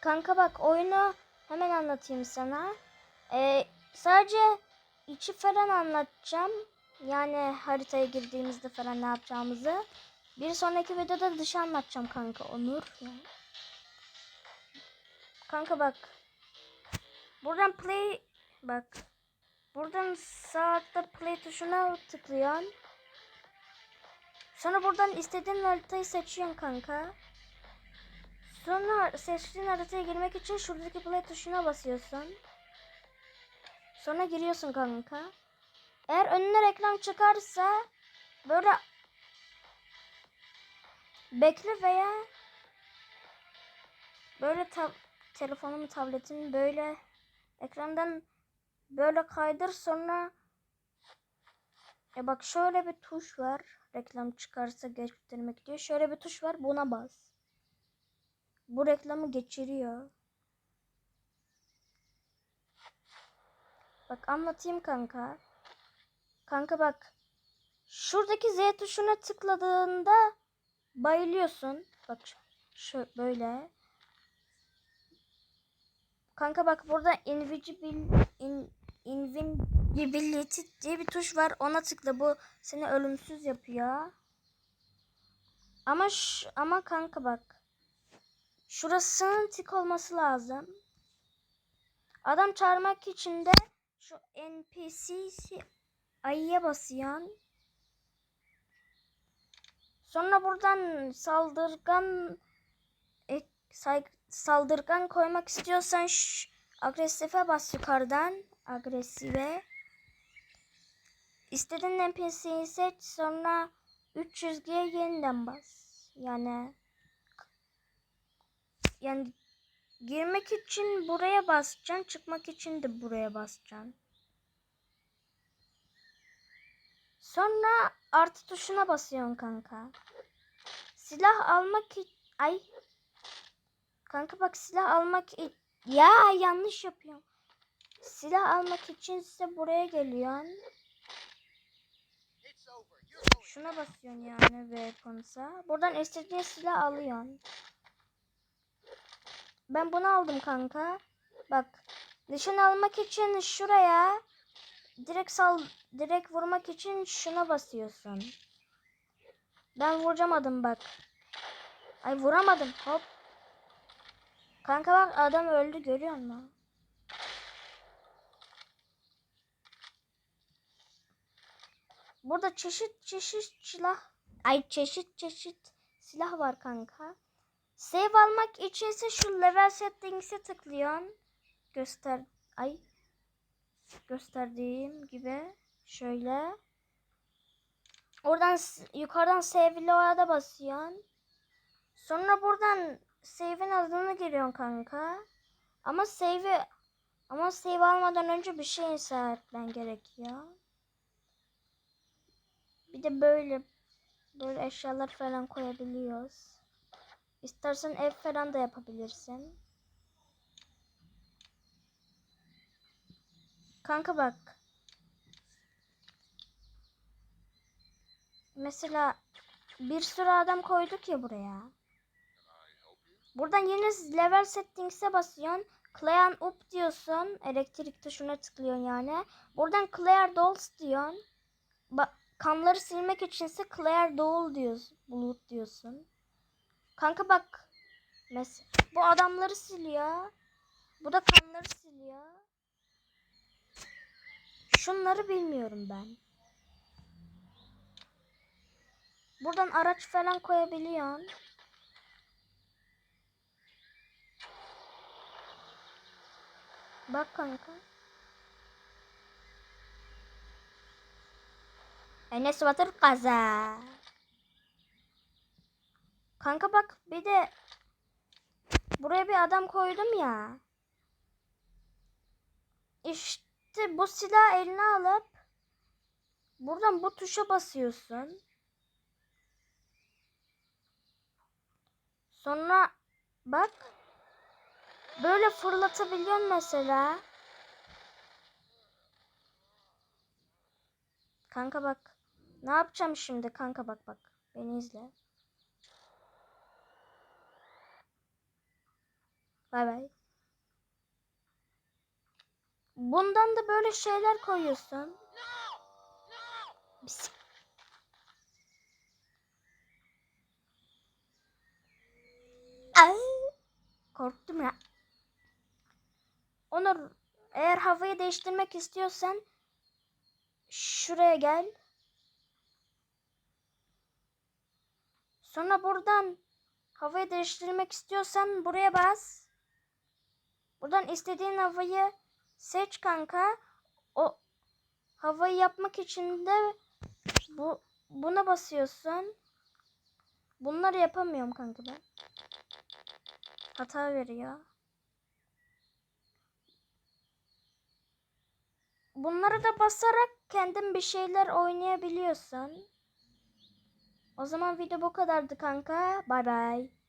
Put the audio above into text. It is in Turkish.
Kanka bak oyunu hemen anlatayım sana. Ee, sadece içi falan anlatacağım. Yani haritaya girdiğimizde falan ne yapacağımızı. Bir sonraki videoda dışı anlatacağım kanka Onur. Kanka bak. Buradan play bak. Buradan saatte play tuşuna tıklıyorsun. Sonra buradan istediğin haritayı seçiyorsun kanka. Sonra seçtiğin haritaya girmek için şuradaki play tuşuna basıyorsun. Sonra giriyorsun kanka. Eğer önüne reklam çıkarsa böyle bekle veya böyle tab telefonun tabletin böyle ekrandan böyle kaydır sonra e bak şöyle bir tuş var. Reklam çıkarsa göstermek diyor. Şöyle bir tuş var. Buna bas. Bu reklamı geçiriyor. Bak anlatayım kanka. Kanka bak. Şuradaki Z tuşuna tıkladığında bayılıyorsun. Bak şu böyle. Kanka bak burada invisible in, invisibility diye bir tuş var. Ona tıkla. Bu seni ölümsüz yapıyor. Ama ş, ama kanka bak. Şurasının tik olması lazım. Adam çağırmak için de şu NPC ayıya basıyorsun. Sonra buradan saldırgan e, say, saldırgan koymak istiyorsan şş, agresife bas yukarıdan. Agresive. İstediğin NPC'yi seç sonra 300G'ye yeniden bas. Yani yani girmek için buraya basacaksın, çıkmak için de buraya basacaksın. Sonra artı tuşuna basıyorsun kanka. Silah almak için... Ay. Kanka bak silah almak Ya yanlış yapıyorum. Silah almak için ise buraya geliyorsun. Şuna basıyorsun yani weapons'a. Buradan istediğin silah alıyorsun. Ben bunu aldım kanka. Bak. Nişan almak için şuraya direkt sal direkt vurmak için şuna basıyorsun. Ben vuramadım bak. Ay vuramadım. Hop. Kanka bak adam öldü görüyor musun? Burada çeşit çeşit silah. Ay çeşit çeşit silah var kanka. Save almak içinse şu level settings'e tıklıyorsun. Göster. Ay. Gösterdiğim gibi şöyle. Oradan yukarıdan save loa'da basıyorsun. Sonra buradan save'in adını giriyorsun kanka. Ama save'i ama save almadan önce bir şey inşa etmen gerekiyor. Bir de böyle böyle eşyalar falan koyabiliyoruz. İstersen ev falan da yapabilirsin. Kanka bak. Mesela bir sürü adam koyduk ya buraya. Buradan yeni level settings'e basıyorsun. Clear up diyorsun. Elektrik tuşuna tıklıyorsun yani. Buradan clear dolls diyorsun. Ba kanları silmek içinse clear doll diyorsun. Bulut diyorsun. Kanka bak. Mesela bu adamları siliyor. Bu da kanları siliyor. Şunları bilmiyorum ben. Buradan araç falan koyabiliyorsun. Bak kanka. Enes Batur kaza. Kanka bak bir de buraya bir adam koydum ya. İşte bu silah eline alıp buradan bu tuşa basıyorsun. Sonra bak böyle fırlatabiliyorsun mesela. Kanka bak. Ne yapacağım şimdi kanka bak bak. Beni izle. Bay bay. Bundan da böyle şeyler koyuyorsun. Bisik. Ay, korktum ya. Onur eğer havayı değiştirmek istiyorsan şuraya gel. Sonra buradan havayı değiştirmek istiyorsan buraya bas. Buradan istediğin havayı seç kanka. O havayı yapmak için de bu buna basıyorsun. Bunları yapamıyorum kanka ben. Hata veriyor. Bunları da basarak kendin bir şeyler oynayabiliyorsun. O zaman video bu kadardı kanka. Bay bay.